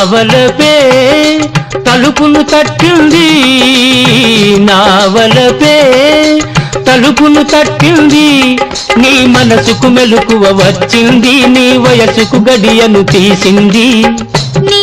నావలపే తలుపును తట్టింది నావలపే తలుపును తట్టింది నీ మనసుకు మెలకువ వచ్చింది నీ వయసుకు గడియను తీసింది. నీ